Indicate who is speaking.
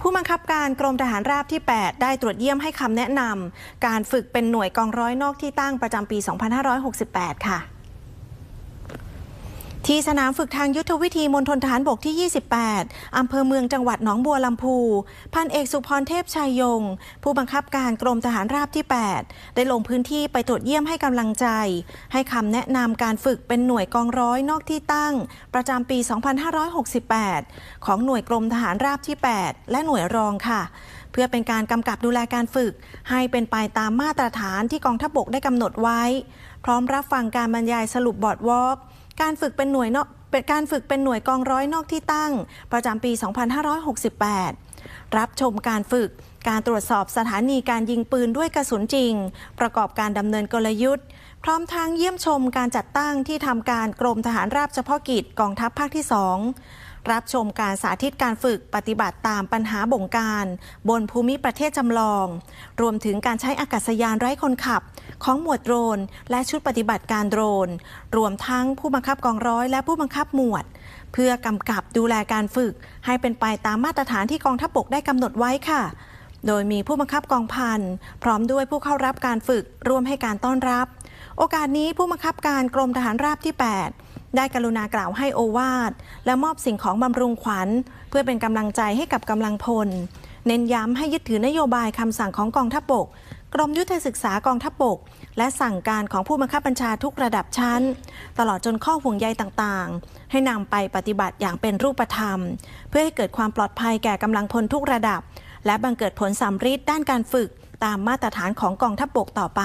Speaker 1: ผู้บังคับการกรมทหารราบที่ 8 ได้ตรวจเยี่ยมให้คำแนะนำการฝึกเป็นหน่วยกองร้อยนอกที่ตั้งประจำปี 2568 ค่ะ ที่สนามฝึกทางยุทธวิธีมณฑลทหารบกที่ 28 อำเภอเมืองจังหวัดหนองบัวลำพู พันเอกสุพรเทพชัยยง ผู้บังคับการกรมทหารราบที่ 8 ได้ลงพื้นที่ไปตรวจเยี่ยมให้กำลังใจ ให้คำแนะนำการฝึกเป็นหน่วยกองร้อยนอกที่ตั้ง ประจำปี 2568 ของหน่วยกรมทหารราบที่ 8 และหน่วยรองค่ะ เพื่อเป็นการกำกับดูแลการฝึก ให้เป็นไปตามมาตรฐานที่กองทัพบกได้กำหนดไว้ พร้อมรับฟังการบรรยายสรุปบอร์ดวอล์ก การฝึกเป็นหน่วยนอกเป็นการฝึกเป็นหน่วยกองร้อยนอกที่ตั้ง ประจำปี 2568 รับชมการฝึก การตรวจสอบสถานีการยิงปืนด้วยกระสุนจริง ประกอบการดำเนินกลยุทธ์ พร้อมทั้งเยี่ยมชมการจัดตั้งที่ทำการกรมทหารราบเฉพาะกิจกองทัพภาคที่ 2 รับชมการสาธิตการฝึกปฏิบัติตามปัญหาบ่งการ บนภูมิประเทศจำลอง รวมถึงการใช้อากาศยานไร้คนขับ ของหมวดโดรน และชุดปฏิบัติการโดรน รวมทั้งผู้บังคับกองร้อยและผู้บังคับหมวด เพื่อกำกับดูแลการฝึก ให้เป็นไปตามมาตรฐานที่กองทัพบกได้กำหนดไว้ค่ะโดยมีผู้บังคับกองพัน พร้อมด้วยผู้เข้ารับการฝึกร่วมให้การต้อนรับ โอกาสนี้ผู้บังคับการกรมทหารราบที่ 8 ได้กรุณากล่าวให้โอวาท และมอบสิ่งของบำรุงขวัญ เพื่อเป็นกำลังใจให้กับกำลังพล เน้นย้ำให้ยึดถือนโยบายคำสั่งของกองทัพบก กรมยุทธศึกษากองทัพบก และสั่งการของผู้บังคับบัญชาทุกระดับชั้น ตลอดจนข้อห่วงใยต่างๆ ให้นำไปปฏิบัติอย่างเป็นรูปธรรม เพื่อให้เกิดความปลอดภัยแก่กำลังพลทุกระดับ และบังเกิดผลสำฤทธิ์ด้านการฝึกตามมาตรฐานของกองทัพบกต่อไป